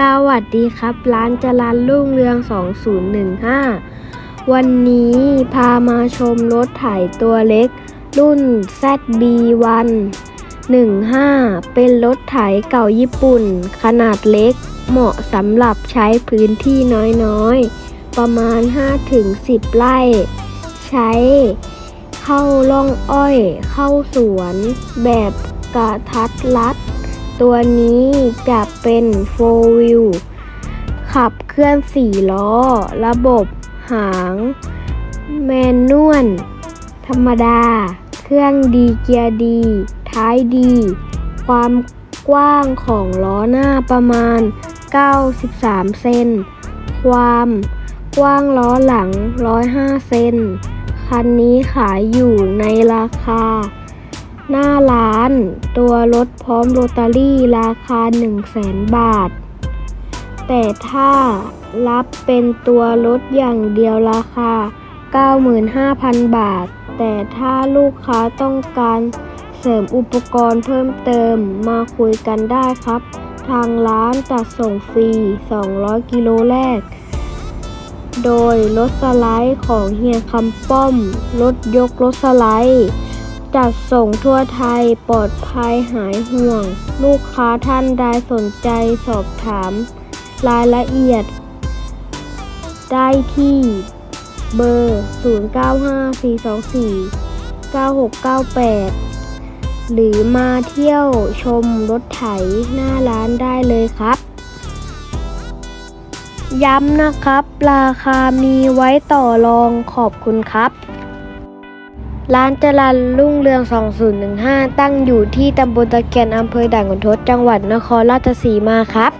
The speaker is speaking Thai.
สวัสดีครับ ร้านจรันรุ่งเรือง 2015 วันนี้พามาชมรถไถตัวเล็ก รุ่น ZB1 15 เป็นรถไถเก่าญี่ปุ่น ขนาดเล็ก เหมาะสำหรับใช้พื้นที่น้อยๆ ประมาณ 5-10 ไร่ ใช้เข้าร่องอ้อย เข้าสวน แบบกระทัดรัด ตัวนี้จะเป็นโฟวิลขับเคลื่อน 4 ล้อ ระบบหาง แมนนวลธรรมดา เครื่องดีเกียร์ดี ท้ายดี ความกว้างของล้อหน้าประมาณ 93 เซน ความกว้างล้อหลัง 105 เซน คันนี้ขายอยู่ในราคา หน้าร้าน ตัวรถพร้อมโรตารี่ราคา 100,000 บาท แต่ถ้ารับเป็นตัวรถอย่างเดียวราคา 95,000 บาท แต่ถ้าลูกค้าต้องการเสริมอุปกรณ์เพิ่มเติมมาคุยกันได้ครับ ทางร้านจัดส่งฟรี 200 กิโลแรก โดยรถสไลด์ของเฮียคำป้อม รถยกรถสไลด์ จัดส่งทั่วไทยปลอดภัยหายห่วง ลูกค้าท่านใดสนใจสอบถาม รายละเอียด ได้ที่เบอร์ 0954249698 หรือมาเที่ยวชมรถไถหน้าร้านได้เลยครับ ย้ำนะครับ ราคามีไว้ต่อรองขอบคุณครับ ร้านจรันรุ่งเรือง 2015 ตั้งอยู่ที่ตำบลตะเกียนอำเภอด่านขุนทด จังหวัดนครราชสีมาครับ